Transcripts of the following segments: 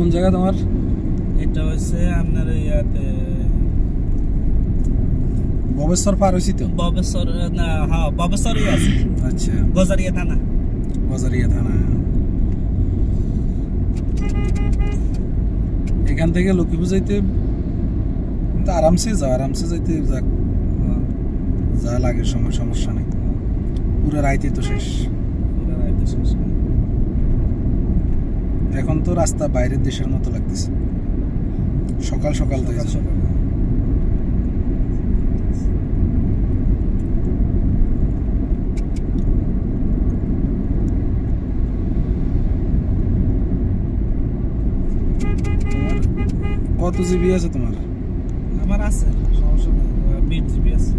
কোন জায়গা তোমার? এটা হচ্ছে আপনার ইয়াতে ববেশ্বর পার হয়েছি তো? ববেশ্বর না হ্যাঁ ববেশ্বরই আছে। আচ্ছা। গজারিয়া থানা। বাজারিয়া থানা। এখান থেকে লক্ষ্মীপুর যাইতে আরামসে যাও আরামসে যাইতে যাক হ্যাঁ, যা লাগে সময় সমস্যা নেই। পুরো রাইতে তো শেষ পুরো রাইতে শেষ। এখন তো রাস্তা বাইরের দেশের মতো লাগতেছে। সকাল সকাল থেকে কত জিবি আছে তোমার? আমার আছে সমস্যা নেই। বিট জিবি আছে।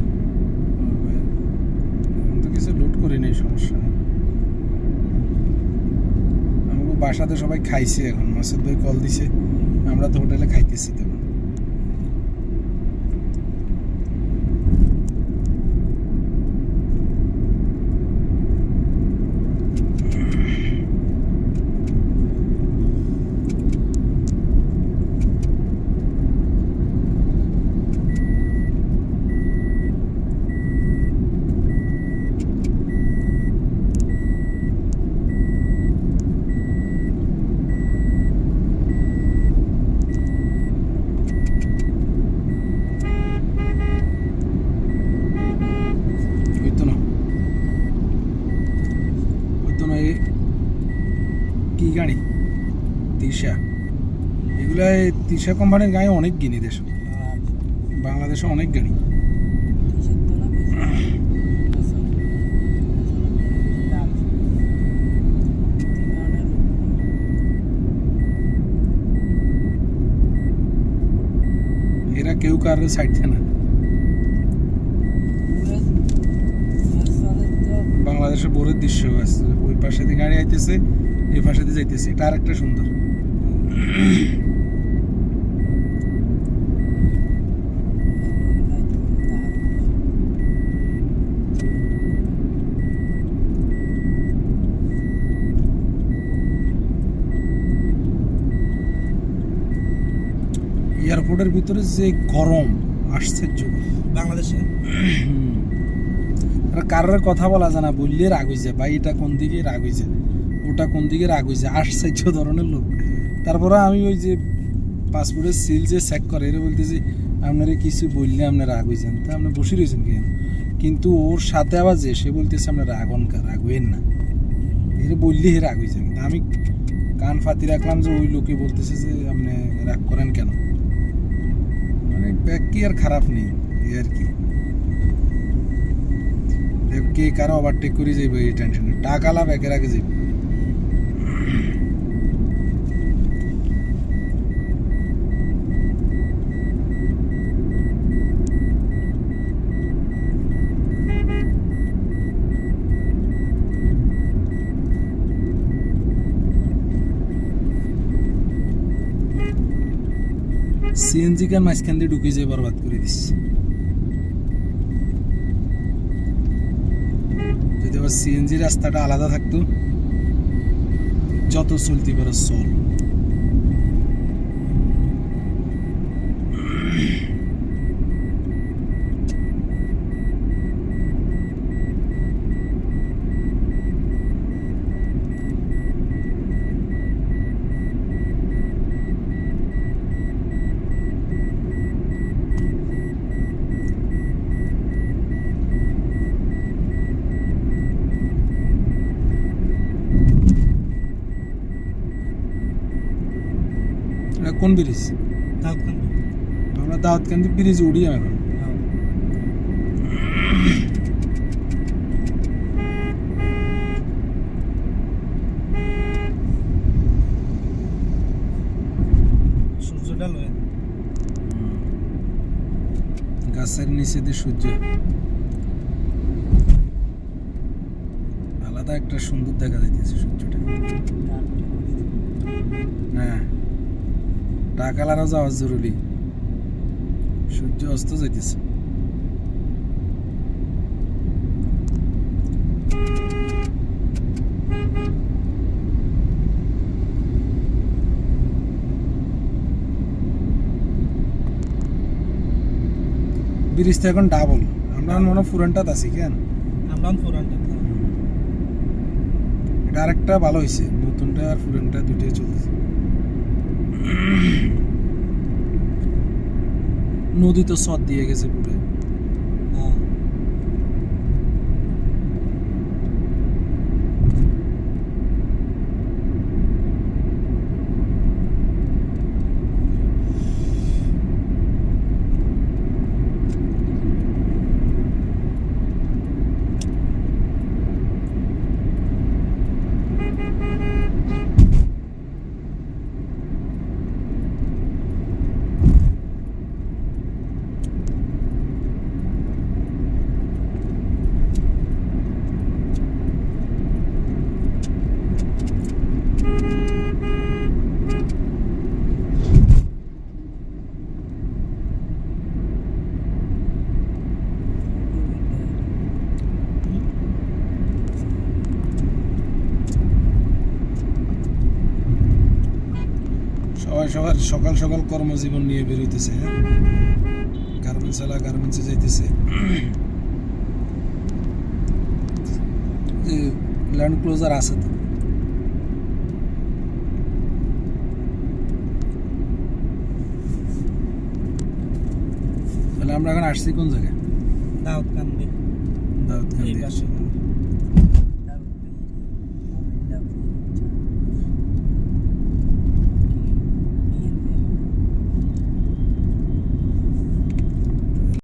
তো কিছু লুট করি নেই সমস্যা নেই। বাসাতে সবাই খাইছে এখন মাসুদ ভাই কল দিছে আমরা তো হোটেলে খাইতেছি তখন ওই তো না ওই তো না এই কি গাড়ি তিশা এই তিশা কোম্পানির গাড়ি অনেক কিনি দেশ। বাংলাদেশে অনেক গাড়ি এরা কেউ কারোর সাইড না। বাংলাদেশে বোরের দৃশ্য আছে। ওই পাশে দিয়ে গাড়ি আইতেছে এই পাশে দিয়ে যাইতেছে। এটা আরেকটা সুন্দর। এয়ারপোর্টের ভিতরে যে গরম আশ্চর্য বাংলাদেশে। কারোর কথা বলা যায় না বললে রাগ হয়ে যায় এটা কোন দিকে রাগ হয়ে যায়? ওটা কোন দিকে রাগ হয়ে যায়? আশ্চর্য ধরনের লোক। তারপরে আমি ওই যে পাসপোর্টের সিল যে চেক করে, এরা বলতেছি, আপনারা কিছু বললে আপনি রাগ হয়ে যান। তা আপনি বসে রয়েছেন কেন? কিন্তু ওর সাথে আবার যে, সে বলতেছে আপনার রাগন রাগ হইেন না। এর বললে রাগ হয়ে কিন্তু আমি কান ফাতি রাখলাম যে ওই লোকে বলতেছে যে, আপনি রাগ করেন কেন? মানে ব্যাগ কি আর খারাপ নেই, এই আর কি। কে কারও ওভারটেক করে যাইবে এই টেনশনে টাকা লাভ একের আগে যাইবে। সিএনজি কার মাঝখান দিয়ে ঢুকে যেয়ে বরবাদ করে দিস? যদি আবার সিএনজি রাস্তাটা আলাদা থাকতো, যত চলতি পারো চল। এটা কোন ব্রিজ? দাউদকান্দি। আমরা দাউদকান্দি ব্রিজ উড়ি এখন হ্যাঁ। সূর্যটা লয় গাছের নিচে দিয়ে সূর্য। আলাদা একটা সুন্দর দেখা যাইতেছে সূর্যটা। হ্যাঁ। ডাকালারও যাওয়া জরুরি। সূর্য অস্ত যাইতেছে। ব্রিজটা এখন ডাবল আমরা মনে ফুরানটাত আছি কেন? আমরা ফুরানটাত এটা আরেকটা ভালো হয়েছে নতুনটা আর ফুরানটা দুটোই চলছে নদী তো সদ দিয়ে গেছে পুরো। সবাই সবার সকাল সকাল কর্মজীবন নিয়ে বেরোইতেছে গার্মেন্টস এলা গার্মেন্টসে যাইতেছে। ল্যান্ড ক্লোজার আছে তো। তাহলে আমরা এখন আসছি কোন জায়গায়? দাউদ কান্দি এই দাউদকান্দি পাশে।